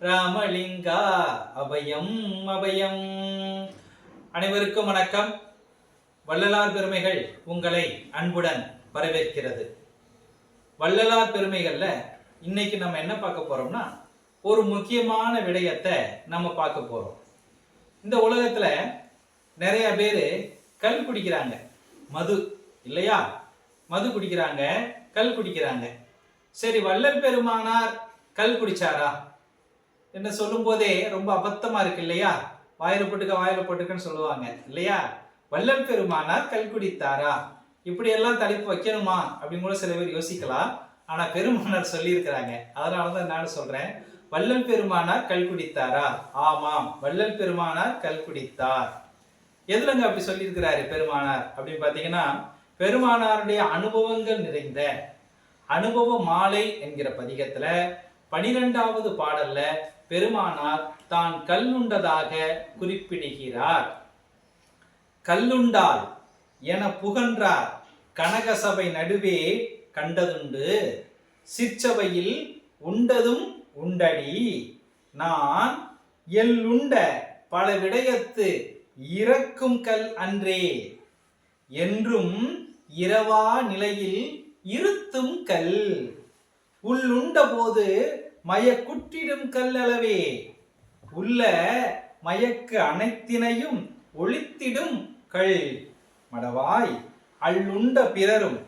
ராமலிங்கா அபயம் அபயம். அனைவருக்கும் வணக்கம். வள்ளலார் பெருமைகள் உங்களை அன்புடன் வரவேற்கிறது. வள்ளலார் பெருமைகள்ல இன்னைக்கு நம்ம என்ன பார்க்க போறோம்னா ஒரு முக்கியமான விடயத்தை நம்ம பார்க்க போறோம். இந்த உலகத்துல நிறைய பேர் கல் குடிக்கிறாங்க. மது இல்லையா? மது குடிக்கிறாங்க கல் குடிக்கிறாங்க. சரி வள்ளல் பெருமானார் கல் குடிச்சாரா? என்ன சொல்லும் போதே ரொம்ப அபத்தமா இருக்கு இல்லையா? வாயில போட்டுக்க வாயில போட்டுக்கன்னு சொல்லுவாங்க இல்லையா? வள்ளல் பெருமானார் கல் குடித்தாரா? இப்படி எல்லாம் தலைப்பு வைக்கணுமா? அப்படின்னு கூட சில பேர் யோசிக்கலாம். ஆனா பெருமானார் சொல்லியிருக்கிறாங்க. அதனாலதான் நான் சொல்றேன். வள்ளல் பெருமானார் கல் குடித்தாரா? ஆமாம் வள்ளல் பெருமானார் கல் குடித்தார். எதுலங்க அப்படி சொல்லியிருக்கிறாரு பெருமானார்? அப்படின்னு பார்த்தீங்கன்னா பெருமானாருடைய அனுபவங்கள் நிறைந்த அனுபவ மாலை என்கிற பதிகத்துல பனிரெண்டாவது பாடல்ல பெருமானார் தான் கல்லுண்டதாக குறிப்பிடுகிறார். கல்லுண்டால் என புகன்றார் கனகசபை நடுவே கண்டதுண்டு சிற்சபையில் உண்டதும் உண்டடி. நான் எல்லுண்ட பல விடயத்து இறக்கும் கல் அன்றே என்றும் இரவா நிலையில் இருத்தும் கல். உள்ளுண்ட போது மயக்குற்றிடும் கல்லளவே. உள்ள மயக்கு அனைத்தினையும் ஒழித்திடும் கள் மடவாய் அள்ளுண்ட பிறரும்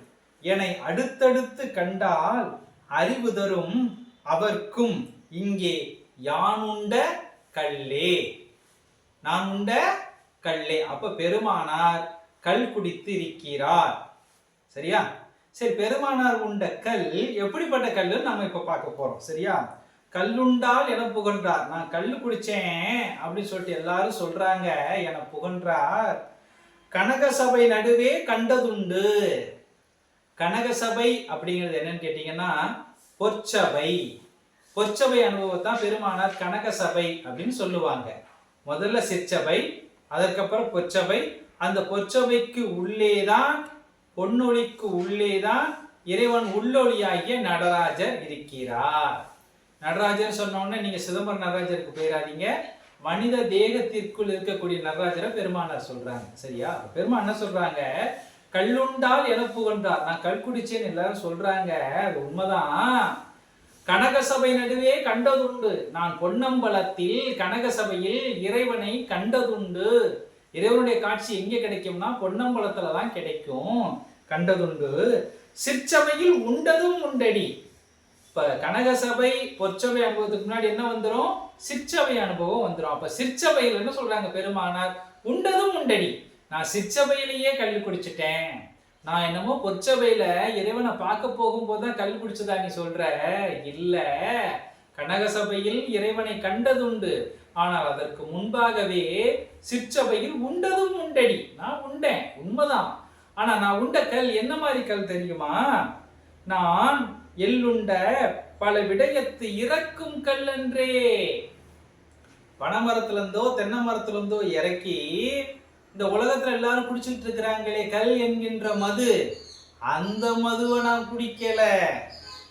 என்னை அடுத்தடுத்து கண்டால் அறிவு தரும் அவர்க்கும் இங்கே யானுண்ட கல்லே. நான் உண்ட கல்லே. அப்ப பெருமானார் கல் குடித்து இருக்கிறார் சரியா? சரி பெருமானார் உண்ட கல் எப்படிப்பட்ட கல் நம்ம இப்ப பார்க்க போறோம் சரியா? கல்லுண்டால் என புகன்றார் நான் கல் குடிச்சேன் அப்படின்னு சொல்லிட்டு எல்லாரும் சொல்றாங்க என புகன்றார் கனகசபை நடுவே கண்டதுண்டு. கனகசபை அப்படிங்கிறது என்னன்னு கேட்டீங்கன்னா பொற்சபை. பொற்சபை அனுபவத்தான் பெருமானார் கனகசபை அப்படின்னு சொல்லுவாங்க. முதல்ல சிற்சபை அதற்கப்புறம் பொற்சபை. அந்த பொற்சபைக்கு உள்ளேதான் பொன்னொழிக்கு உள்ளேதான் இறைவன் உள்ளொளியாகிய நடராஜர் இருக்கிறார். நடராஜர் சொன்னோன்னே நீங்க சிதம்பரம் நடராஜருக்கு போயிடாதீங்க மனித தேகத்திற்குள் இருக்கக்கூடிய நடராஜரை பெருமானார் சொல்றாங்க. சரியா? பெருமான் என்ன சொல்றாங்க? கல்லுண்டால் என புகன்றார் நான் கல் குடிச்சேன்னு எல்லாரும் சொல்றாங்க. அது உண்மைதான். கனகசபை நடுவே கண்டதுண்டு. நான் பொன்னம்பலத்தில் கனகசபையில் இறைவனை கண்டதுண்டு. இறைவனுடைய காட்சி எங்கே கிடைக்கும்னா பொன்னம்பலத்துல தான் கிடைக்கும். கண்டதுண்டு. சிற்சபையில் உண்டதும் உண்டடி. இப்ப கனகசபை பொற்சபை அனுபவத்துக்கு முன்னாடி என்ன வந்துடும் சிற்சபை அனுபவம் வந்துடும் அப்ப சிற்சபையில் என்ன சொல்றாங்க பெருமானார்? உண்டதும் உண்டடி. நான் சிற்சபையிலேயே கல் குடிச்சிட்டேன். நான் என்னமோ பொற்சபையில இறைவனை பார்க்க போகும்போது தான் கல் குடிச்சதா நீ சொல்ற? இல்ல. கனகசபையில் இறைவனை கண்டதுண்டு. ஆனால் அதற்கு முன்பாகவே சிற்சபையில் உண்டதும் உண்டடி. நான் உண்டேன் உண்மைதான். ஆனா நான் உண்ட கல் என்ன மாதிரி கல் தெரியுமா? நான் எள்ளுண்ட பல விடயத்து இறக்கும் கல் என்றே பனைமரத்துல இருந்தோ தென்னை மரத்துல இருந்தோ இறக்கி இந்த உலகத்துல எல்லாரும் குடிச்சிட்டு இருக்கிறாங்களே கல் என்கின்ற மது. அந்த மதுவை நான் குடிக்கல.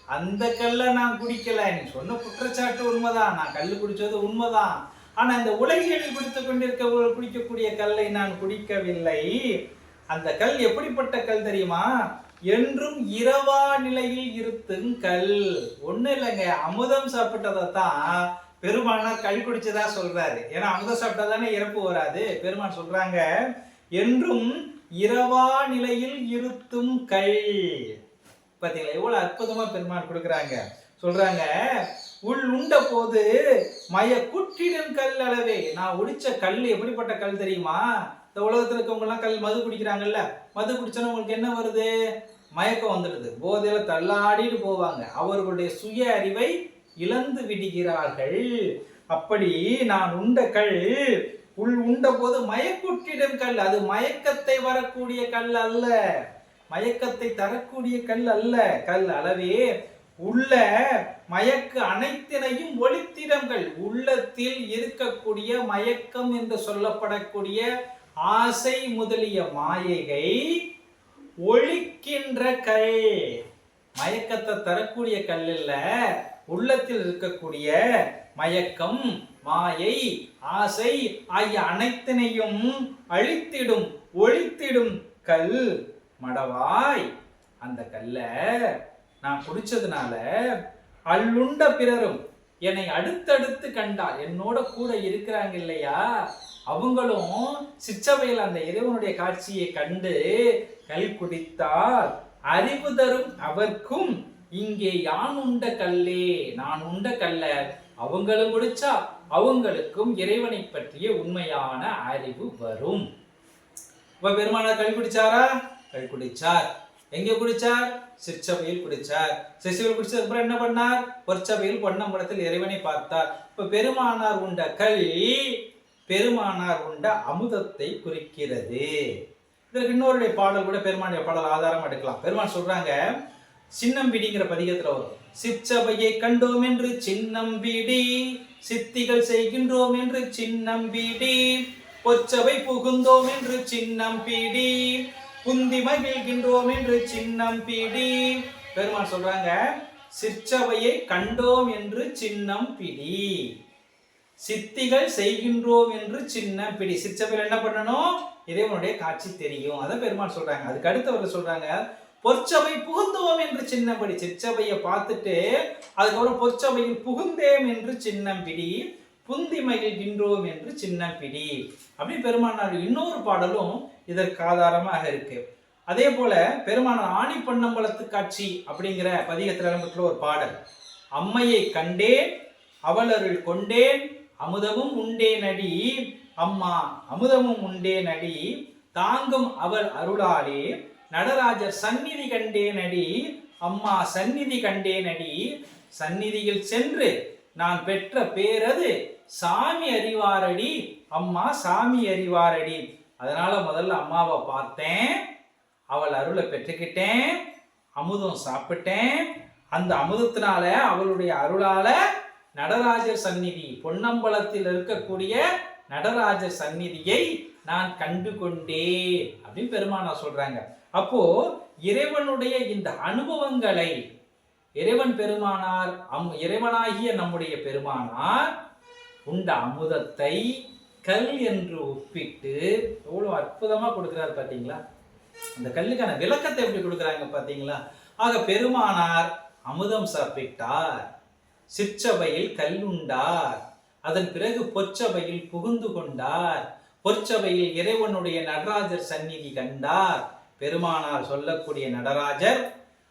அந்த கல்லை நான் குடிக்கல. நீ சொன்ன குற்றச்சாட்டு உண்மைதான். நான் கல் குடிச்சது உண்மைதான். ஆனா இந்த உலகியலில் குடித்து கொண்டிருக்க குடிக்கக்கூடிய கல்லை நான் குடிக்கவில்லை. அந்த கல் எப்படிப்பட்ட கல் தெரியுமா? என்றும் இரவா நிலையில் இருத்தும் கல். ஒண்ணு இல்லைங்க. அமுதம் சாப்பிட்டதை தான் பெருமானார் கல் குடிச்சதா சொல்றாரு. ஏன்னா அமுதம் சாப்பிட்டா தானே இறப்பு வராது. பெருமான் சொல்றாங்க என்றும் இரவா நிலையில் இருத்தும் கல். பார்த்தீங்களா எவ்வளோ அற்புதமாக பெருமான் கொடுக்குறாங்க. சொல்கிறாங்க உள் உண்ட போது மய குற்றிடும் கல் அளவே. நான் ஒடிச்ச கல் எப்படிப்பட்ட கல் தெரியுமா? இந்த உலகத்தில் இருக்கவங்கலாம் கல் மது குடிக்கிறாங்கல்ல. மது குடிச்சோன்னா உங்களுக்கு என்ன வருது? மயக்கம் வந்துடுது. போதையில் தள்ளாடிட்டு போவாங்க. அவர்களுடைய சுய அறிவை இழந்து விடுகிறார்கள். அப்படி நான் உண்ட கல் உள் உண்ட போது மயக்குற்றிடும் கல். அது மயக்கத்தை வரக்கூடிய கல் அல்ல. மயக்கத்தை தரக்கூடிய கல் அல்ல. கல் அளவே உள்ள மயக்கு அனைத்தினையும் ஒளித்திடங்கள். உள்ளத்தில் இருக்கக்கூடிய மயக்கம் என்று சொல்லப்படக்கூடிய ஆசை முதலிய மாயைகை ஒழிக்கின்ற கல். மயக்கத்தை தரக்கூடிய கல் இல்ல. உள்ளத்தில் இருக்கக்கூடிய மயக்கம் மாயை ஆசை ஆகிய அனைத்தினையும் அழித்திடும் ஒழித்திடும் கல். மடவாய். அந்த கல்ல நான் குடிச்சதுனால அள்ளுண்ட பிறரும் என்னை அடுத்தடுத்து கண்டா என்னோட கூட இருக்கிறாங்க இல்லையா? அவங்களும் சிற்றவையில் அந்த இறைவனுடைய காட்சியை கண்டு கல் குடித்தால் அறிவு தரும் அவர்க்கும் இங்கே யான் உண்ட கல்லே? நான் உண்ட கல்ல அவங்களும் குடிச்சா அவங்களுக்கும் இறைவனை பற்றிய உண்மையான அறிவு வரும். இப்ப பெருமானார் கல் குடிச்சாரா? குடிச்சார். எங்க குடிச்சார்? சிற்சபையில் குடிச்சார். சிற்சபையில் குடிச்சதுக்கு அப்புறம் என்ன பண்ணார்? பொற்சபையில் பொன்னம்பலத்தில் இறைவனை பார்த்தார். இப்ப பெருமானார் உண்ட கல் பெருமானார் உண்ட அமுதத்தை குறிக்கிறது. இதற்கு இன்னொருடைய பாடல் கூட பெருமானுடைய பாடல் ஆதாரம் எடுக்கலாம். பெருமான் சொல்றாங்க சின்னம்பிடிங்கிற பதிகத்துல வரும். சிற்சபையை கண்டோம் என்று சின்னம்பிடி சித்திகள் செய்கின்றோம் என்று சின்னம்பிடி பொச்சபை புகுந்தோம் என்று சின்னம்பிடி புந்தி மகிழ்கின்றோம் என்று சின்னம் பிடி. பெருமான் சொல்றாங்க சிற்சபையை கண்டோம் என்று சின்னம் பிடி. சித்திகள் செய்கின்றோம் என்று சின்ன பிடி. சிற்சபையில் என்ன பண்ணணும்? இறைவனுடைய காட்சி தெரியும். அதை பெருமாள் சொல்றாங்க. அதுக்கு அடுத்தவர்கள் சொல்றாங்க பொற்சபை புகுந்தோம் என்று சின்னப்படி சிற்சபையை பார்த்துட்டு அதுக்கப்புறம் பொற்சபையில் புகுந்தேம் என்று சின்னம் பிடி. புந்தி மகிழ்கின்றோம் என்று சின்ன பிடி அப்படி பெருமானார் இன்னொரு பாடலும் இதற்கு ஆதாரமாக இருக்கு. அதே போல பெருமானார் ஆணி பொன்னம்பலத்து காட்சி அப்படிங்கிற பதிகத்தில் இடம்பெற்ற ஒரு பாடல். அம்மையை கண்டேன் அவளருள் கொண்டேன் அமுதமும் உண்டே நடி அம்மா அமுதமும் உண்டே நடி தாங்கும் அவள் அருளாலே நடராஜர் சந்நிதி கண்டே நடி அம்மா சந்நிதி கண்டே நடி சந்நிதியில் சென்று நான் பெற்ற பேரது சாமி அறிவாரடி. அம்மா சாமி அறிவாரடி. அதனால முதல்ல அம்மாவை பார்த்தேன். அவள் அருளை பெற்றுக்கிட்டேன். அமுதம் சாப்பிட்டேன். அந்த அமுதத்தினால அவளுடைய அருளால நடராஜர் சந்நிதி பொன்னம்பலத்தில் இருக்கக்கூடிய நடராஜர் சந்நிதியை நான் கண்டு கொண்டேன் அப்படின்னு பெருமானா சொல்றாங்க. அப்போ இறைவனுடைய இந்த அனுபவங்களை இறைவன் பெருமானார் அம் இறைவனாகிய நம்முடைய பெருமானார் உண்ட அமுதத்தை கல் என்று ஒப்பிட்டு எவ்வளவு அற்புதமா கொடுக்கிறார் பார்த்தீங்களா அந்த கல்லுக்கான விளக்கத்தை எப்படி கொடுக்குறாங்க பார்த்தீங்களா ஆக பெருமானார் அமுதம் சாப்பிட்டார் சிற்சபையில் கல்லுண்டார் அதன் பிறகு பொற்சபையில் புகுந்து கொண்டார் பொற்சபையில் இறைவனுடைய நடராஜர் சந்நிதி கண்டார். பெருமானார் சொல்லக்கூடிய நடராஜர்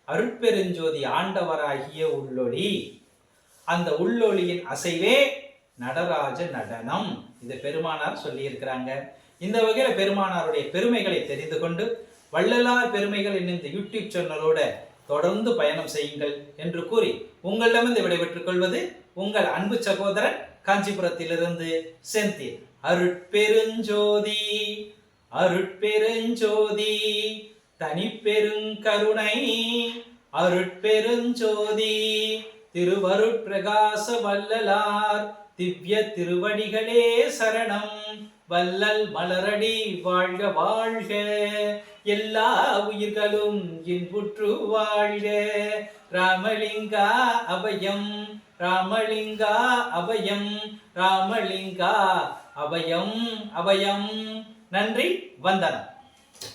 அருட்பெருஞ்சோதி ஆண்டவராகிய உள்ளொளி. அந்த உள்ளொளியின் அசைவே நடராஜ நடனம். இது பெருமானார் சொல்லியிருக்கிறாங்க. இந்த வகையில பெருமானாருடைய பெருமைகளை தெரிந்து கொண்டு வள்ளலார் பெருமைகள் என்னும் இந்த யூடியூப் சேனலோட தொடர்ந்து பயணம் செய்யுங்கள் என்று கூறி உங்களிடமிருந்து விடைபெற்றுக் கொள்வது உங்கள் அன்பு சகோதரன் காஞ்சிபுரத்திலிருந்து செந்தில். அருட்பெருஞ்சோதி அருட்பெருஞ்சோதி தனிப்பெருங்கருணை அருட்பெருஞ்சோதி திருவருட்பிரகாச வல்லலார் திவ்ய திருவடிகளே சரணம். வல்லல் மலரடி வாழ்க வாழ்க. எல்லா உயிர்களும் இன்புற்று வாழ்க. ராமலிங்கா அபயம் ராமலிங்கா அபயம் ராமலிங்கா அபயம் அபயம். நன்றி வந்தனம்.